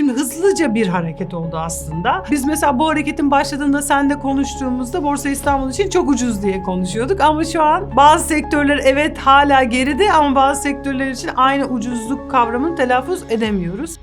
Şimdi hızlıca bir hareket oldu aslında. Biz mesela bu hareketin başladığında sen de konuştuğumuzda Borsa İstanbul için çok ucuz diye konuşuyorduk ama şu an bazı sektörler evet hala geride ama bazı sektörler için aynı ucuzluk kavramını telaffuz edemiyoruz.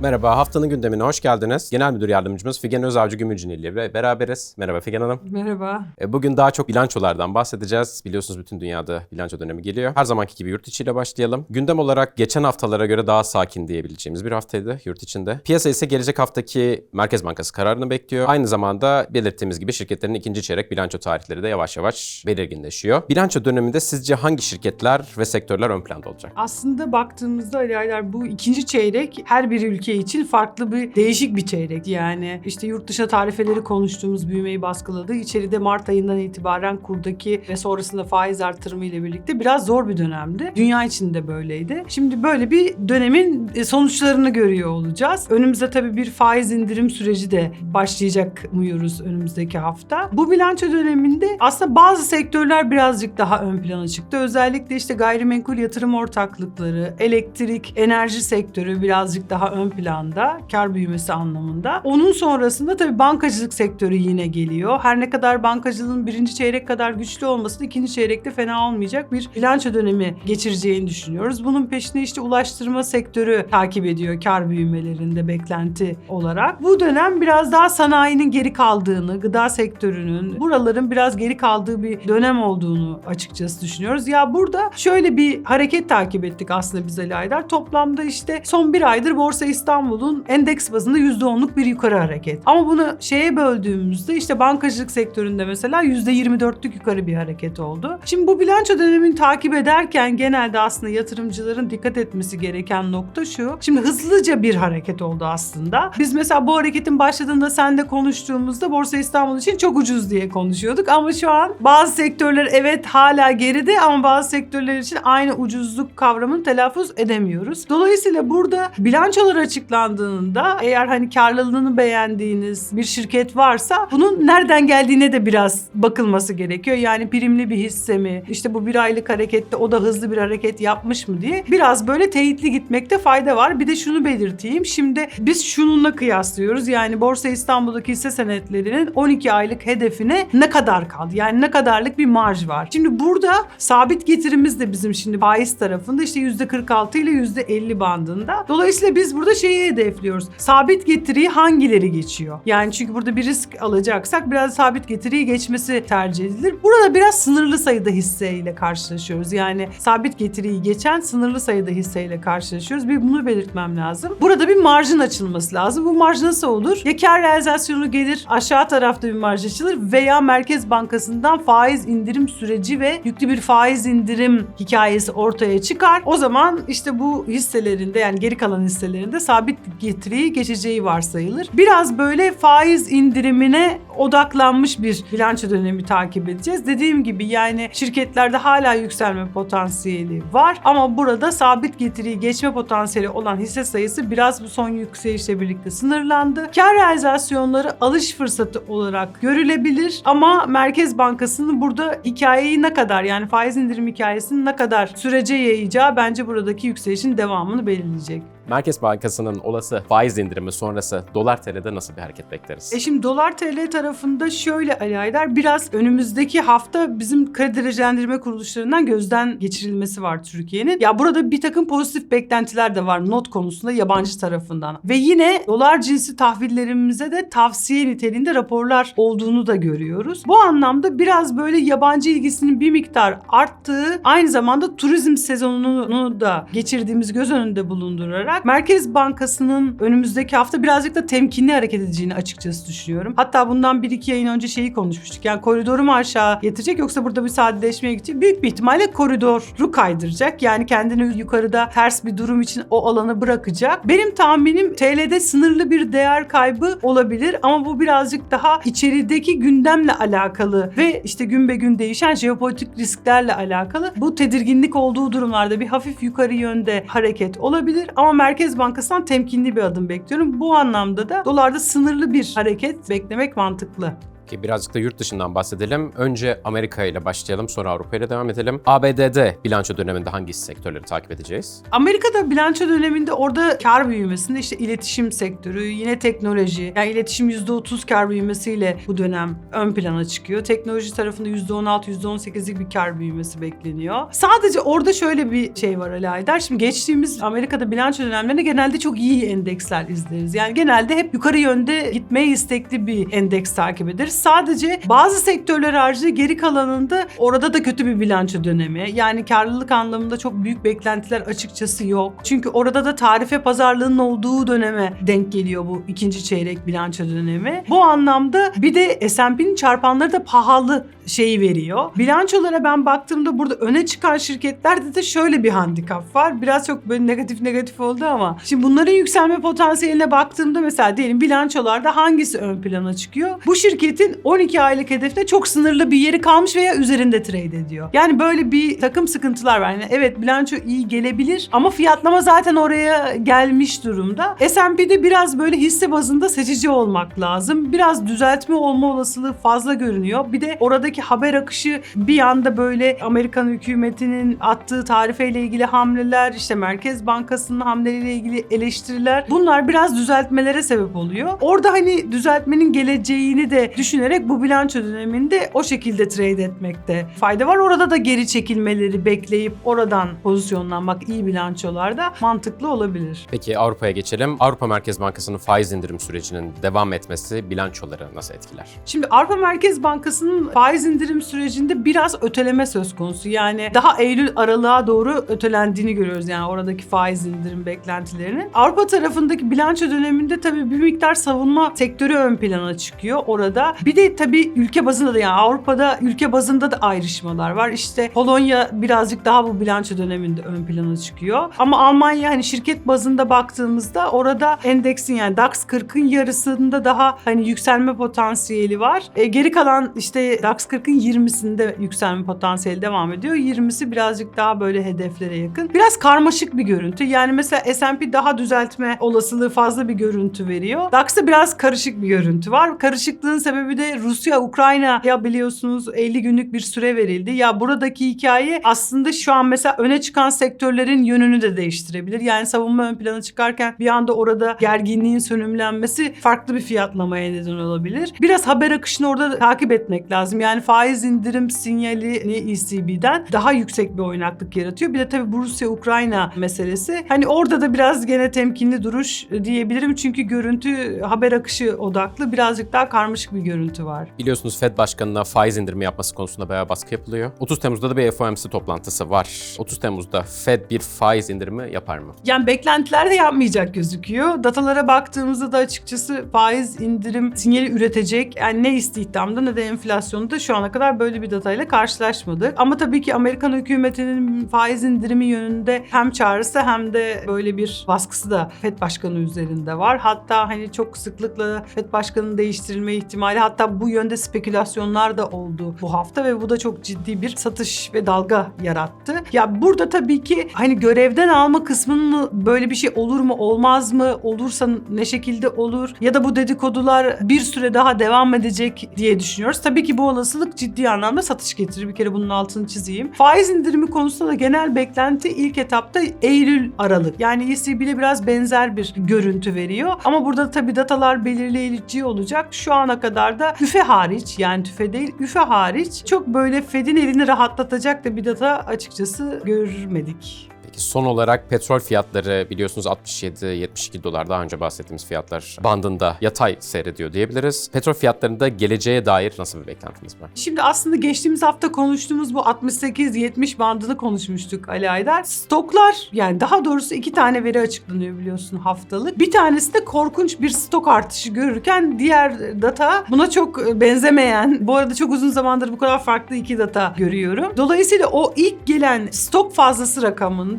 Merhaba, haftanın gündemine hoş geldiniz. Genel Müdür Yardımcımız Figen Özavcı Gümülcineli ile beraberiz. Merhaba Figen Hanım. Merhaba. E, Bugün daha çok bilançolardan bahsedeceğiz. Biliyorsunuz bütün dünyada bilanço dönemi geliyor. Her zamanki gibi yurt içiyle başlayalım. Gündem olarak geçen haftalara göre daha sakin diyebileceğimiz bir haftaydı yurt içinde. Piyasa ise gelecek haftaki Merkez Bankası kararını bekliyor. Aynı zamanda belirttiğimiz gibi şirketlerin ikinci çeyrek bilanço tarihleri de yavaş yavaş belirginleşiyor. Bilanço döneminde sizce hangi şirketler ve sektörler ön planda olacak? Aslında baktığımızda Ali Aydar bu ikinci çeyrek her bir ülke için farklı bir değişik bir çeyrek. Yani işte yurt dışı tarifeleri konuştuğumuz büyümeyi baskıladı. İçeride Mart ayından itibaren kurdaki ve sonrasında faiz artırımı ile birlikte biraz zor bir dönemdi. Dünya için de böyleydi. Şimdi böyle bir dönemin e, sonuçlarını görüyor olacağız. Önümüzde tabii bir faiz indirim süreci de başlayacak umuyoruz önümüzdeki hafta. Bu bilanço döneminde aslında bazı sektörler birazcık daha ön plana çıktı. Özellikle işte gayrimenkul yatırım ortaklıkları, elektrik, enerji sektörü birazcık daha ön planda kar büyümesi anlamında. Onun sonrasında tabii bankacılık sektörü yine geliyor. Her ne kadar bankacılığın birinci çeyrek kadar güçlü olması da ikinci çeyrekte fena olmayacak bir bilanço dönemi geçireceğini düşünüyoruz. Bunun peşine işte ulaştırma sektörü takip ediyor kar büyümelerinde beklenti olarak. Bu dönem biraz daha sanayinin geri kaldığını, gıda sektörünün, buraların biraz geri kaldığı bir dönem olduğunu açıkçası düşünüyoruz. Ya burada şöyle bir hareket takip ettik aslında biz Ali Aydar. Toplamda işte son bir aydır Borsa İstanbul'un endeks bazında %10'luk bir yukarı hareket. Ama bunu şeye böldüğümüzde işte bankacılık sektöründe mesela %24'lük yukarı bir hareket oldu. Şimdi bu bilanço dönemini takip ederken genelde aslında yatırımcıların dikkat etmesi gereken nokta şu. Şimdi hızlıca bir hareket oldu aslında. Biz mesela bu hareketin başladığında sen de konuştuğumuzda Borsa İstanbul için çok ucuz diye konuşuyorduk ama şu an bazı sektörler evet hala geride ama bazı sektörler için aynı ucuzluk kavramını telaffuz edemiyoruz. Dolayısıyla burada bilançolar açıklandığında eğer hani karlılığını beğendiğiniz bir şirket varsa bunun nereden geldiğine de biraz bakılması gerekiyor. Yani primli bir hisse mi? İşte bu bir aylık harekette o da hızlı bir hareket yapmış mı diye biraz böyle teyitli gitmekte fayda var. Bir de şunu belirteyim. Şimdi biz şununla kıyaslıyoruz. Yani Borsa İstanbul'daki hisse senetlerinin 12 aylık hedefine ne kadar kaldı? Yani ne kadarlık bir marj var? Şimdi burada sabit getirimiz de bizim şimdi faiz tarafında işte %46 ile %50 bandında. Dolayısıyla biz burada şeyi hedefliyoruz. Sabit getiriyi hangileri geçiyor? Yani çünkü burada bir risk alacaksak biraz sabit getiriyi geçmesi tercih edilir. Burada biraz sınırlı sayıda hisseyle karşılaşıyoruz. Yani sabit getiriyi geçen sınırlı sayıda hisseyle karşılaşıyoruz. Bir bunu belirtmem lazım. Burada bir marjın açılması lazım. Bu marj nasıl olur? Ya kar realizasyonu gelir aşağı tarafta bir marj açılır veya Merkez Bankası'ndan faiz indirim süreci ve yüklü bir faiz indirim hikayesi ortaya çıkar. O zaman işte bu hisselerinde yani geri kalan hisselerinde sabit getiriyi geçeceği varsayılır. Biraz böyle faiz indirimine odaklanmış bir bilanço dönemi takip edeceğiz. Dediğim gibi yani şirketlerde hala yükselme potansiyeli var ama burada sabit getiriyi geçme potansiyeli olan hisse sayısı biraz bu son yükselişle birlikte sınırlandı. Kar realizasyonları alış fırsatı olarak görülebilir ama Merkez Bankası'nın burada hikayeyi ne kadar yani faiz indirim hikayesini ne kadar sürece yayacağı bence buradaki yükselişin devamını belirleyecek. Merkez Bankası'nın olası faiz indirimi sonrası dolar TL'de nasıl bir hareket bekleriz? E şimdi dolar TL tarafında şöyle Ali Aydar biraz önümüzdeki hafta bizim kredi derecelendirme kuruluşlarından gözden geçirilmesi var Türkiye'nin. Ya burada bir takım pozitif beklentiler de var not konusunda yabancı tarafından. Ve yine dolar cinsi tahvillerimize de tavsiye niteliğinde raporlar olduğunu da görüyoruz. Bu anlamda biraz böyle yabancı ilgisinin bir miktar arttığı aynı zamanda turizm sezonunu da geçirdiğimiz göz önünde bulundurarak Merkez Bankası'nın önümüzdeki hafta birazcık da temkinli hareket edeceğini açıkçası düşünüyorum. Hatta bundan bir iki yayın önce şeyi konuşmuştuk. Yani koridoru mu aşağı getirecek yoksa burada bir sadeleşmeye gidecek? Büyük bir ihtimalle koridoru kaydıracak. Yani kendini yukarıda ters bir durum için o alanı bırakacak. Benim tahminim TL'de sınırlı bir değer kaybı olabilir ama bu birazcık daha içerideki gündemle alakalı ve işte gün be gün değişen jeopolitik risklerle alakalı. Bu tedirginlik olduğu durumlarda bir hafif yukarı yönde hareket olabilir ama Merkez Bankası'ndan temkinli bir adım bekliyorum. Bu anlamda da dolarda sınırlı bir hareket beklemek mantıklı. Peki birazcık da yurt dışından bahsedelim. Önce Amerika ile başlayalım, sonra Avrupa ile devam edelim. ABD'de bilanço döneminde hangi sektörleri takip edeceğiz? Amerika'da bilanço döneminde orada kar büyümesinde işte iletişim sektörü, yine teknoloji. Yani iletişim %30 kar büyümesiyle bu dönem ön plana çıkıyor. Teknoloji tarafında %16, %18'lik bir kar büyümesi bekleniyor. Sadece orada şöyle bir şey var Ali Aydar. Şimdi geçtiğimiz Amerika'da bilanço dönemlerinde genelde çok iyi endeksler izleriz. Yani genelde hep yukarı yönde gitmeye istekli bir endeks takip ederiz. Sadece bazı sektörler harici geri kalanında orada da kötü bir bilanço dönemi. Yani karlılık anlamında çok büyük beklentiler açıkçası yok. Çünkü orada da tarife pazarlığının olduğu döneme denk geliyor bu ikinci çeyrek bilanço dönemi. Bu anlamda bir de S&P'nin çarpanları da pahalı şeyi veriyor. Bilançolara ben baktığımda burada öne çıkan şirketlerde de şöyle bir handikap var. Biraz çok böyle negatif negatif oldu ama. Şimdi bunların yükselme potansiyeline baktığımda mesela diyelim bilançolarda hangisi ön plana çıkıyor? Bu şirketin 12 aylık hedefte çok sınırlı bir yeri kalmış veya üzerinde trade ediyor. Yani böyle bir takım sıkıntılar var. Yani evet bilanço iyi gelebilir ama fiyatlama zaten oraya gelmiş durumda. S&P'de biraz böyle hisse bazında seçici olmak lazım. Biraz düzeltme olma olasılığı fazla görünüyor. Bir de oradaki haber akışı bir anda böyle Amerikan hükümetinin attığı tarifeyle ilgili hamleler, işte Merkez Bankası'nın hamleleriyle ilgili eleştiriler bunlar biraz düzeltmelere sebep oluyor. Orada hani düzeltmenin geleceğini de düşünerek bu bilanço döneminde o şekilde trade etmekte fayda var. Orada da geri çekilmeleri bekleyip oradan pozisyonlanmak iyi bilançolarda mantıklı olabilir. Peki Avrupa'ya geçelim. Avrupa Merkez Bankası'nın faiz indirim sürecinin devam etmesi bilançoları nasıl etkiler? Şimdi Avrupa Merkez Bankası'nın faiz indirim sürecinde biraz öteleme söz konusu. Yani daha Eylül aralığa doğru ötelendiğini görüyoruz yani oradaki faiz indirim beklentilerinin. Avrupa tarafındaki bilanço döneminde tabii bir miktar savunma sektörü ön plana çıkıyor orada. Bir de tabii ülke bazında da yani Avrupa'da ülke bazında da ayrışmalar var. İşte Polonya birazcık daha bu bilanço döneminde ön plana çıkıyor. Ama Almanya hani şirket bazında baktığımızda orada endeksin yani DAX 40'ın yarısında daha hani yükselme potansiyeli var. E, geri kalan işte DAX 40'ın 20'sinde yükselme potansiyeli devam ediyor. 20'si birazcık daha böyle hedeflere yakın. Biraz karmaşık bir görüntü. Yani mesela S&P daha düzeltme olasılığı fazla bir görüntü veriyor. DAX'ta biraz karışık bir görüntü var. Karışıklığın sebebi de Rusya, Ukrayna ya biliyorsunuz 50 günlük bir süre verildi. Ya buradaki hikaye aslında şu an mesela öne çıkan sektörlerin yönünü de değiştirebilir. Yani savunma ön plana çıkarken bir anda orada gerginliğin sönümlenmesi farklı bir fiyatlamaya neden olabilir. Biraz haber akışını orada takip etmek lazım. Yani faiz indirim sinyali ECB'den daha yüksek bir oynaklık yaratıyor. Bir de tabii bu Rusya-Ukrayna meselesi. Hani orada da biraz gene temkinli duruş diyebilirim. Çünkü görüntü haber akışı odaklı. Birazcık daha karmaşık bir görüntü var. Biliyorsunuz Fed Başkanı'na faiz indirimi yapması konusunda bayağı baskı yapılıyor. 30 Temmuz'da da bir FOMC toplantısı var. 30 Temmuz'da Fed bir faiz indirimi yapar mı? Yani beklentiler de yapmayacak gözüküyor. Datalara baktığımızda da açıkçası faiz indirim sinyali üretecek. Yani ne istihdamda ne de enflasyonda şu ana kadar böyle bir datayla karşılaşmadık. Ama tabii ki Amerikan hükümetinin faiz indirimi yönünde hem çağrısı hem de böyle bir baskısı da FED Başkanı üzerinde var. Hatta hani çok sıklıkla FED Başkanı'nın değiştirilme ihtimali hatta bu yönde spekülasyonlar da oldu bu hafta ve bu da çok ciddi bir satış ve dalga yarattı. Ya burada tabii ki hani görevden alma kısmının böyle bir şey olur mu olmaz mı olursa ne şekilde olur ya da bu dedikodular bir süre daha devam edecek diye düşünüyoruz. Tabii ki bu olasılık ciddi anlamda satış getirir. Bir kere bunun altını çizeyim. Faiz indirimi konusunda da genel beklenti ilk etapta Eylül Aralık. Yani ECB ile biraz benzer bir görüntü veriyor. Ama burada tabii datalar belirleyici olacak. Şu ana kadar da üfe hariç yani tüfe değil üfe hariç çok böyle Fed'in elini rahatlatacak da bir data açıkçası görmedik. Peki son olarak petrol fiyatları biliyorsunuz 67-72 dolar daha önce bahsettiğimiz fiyatlar bandında yatay seyrediyor diyebiliriz. Petrol fiyatlarında geleceğe dair nasıl bir beklentiniz var? Şimdi aslında geçtiğimiz hafta konuştuğumuz bu 68-70 bandını konuşmuştuk Ali Aydar. Stoklar yani daha doğrusu iki tane veri açıklanıyor biliyorsun haftalık. Bir tanesi de korkunç bir stok artışı görürken diğer data buna çok benzemeyen. Bu arada çok uzun zamandır bu kadar farklı iki data görüyorum. Dolayısıyla o ilk gelen stok fazlası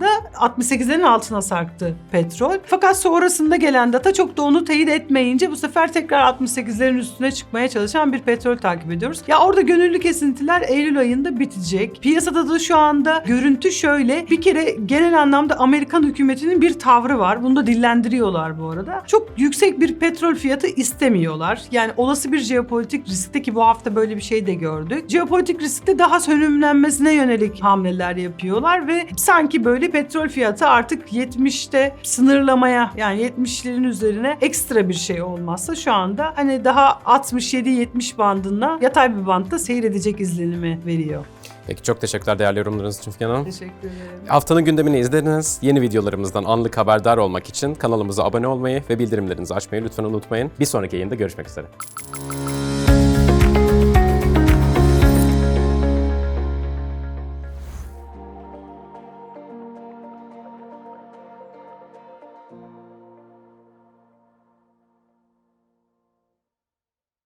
rakamında 68'lerin altına sarktı petrol. Fakat sonrasında gelen data çok da onu teyit etmeyince bu sefer tekrar 68'lerin üstüne çıkmaya çalışan bir petrol takip ediyoruz. Ya orada gönüllü kesintiler Eylül ayında bitecek. Piyasada da şu anda görüntü şöyle. Bir kere genel anlamda Amerikan hükümetinin bir tavrı var. Bunu da dillendiriyorlar bu arada. Çok yüksek bir petrol fiyatı istemiyorlar. Yani olası bir jeopolitik riskte ki bu hafta böyle bir şey de gördük. Jeopolitik riskte daha sönümlenmesine yönelik hamleler yapıyorlar ve sanki böyle petrol fiyatı artık 70'te sınırlamaya yani 70'lerin üzerine ekstra bir şey olmazsa şu anda hani daha 67-70 bandında yatay bir bantta seyredecek izlenimi veriyor. Peki çok teşekkürler değerli yorumlarınız için Figen Hanım. Teşekkür ederim. Haftanın gündemini izlediniz. Yeni videolarımızdan anlık haberdar olmak için kanalımıza abone olmayı ve bildirimlerinizi açmayı lütfen unutmayın. Bir sonraki yayında görüşmek üzere.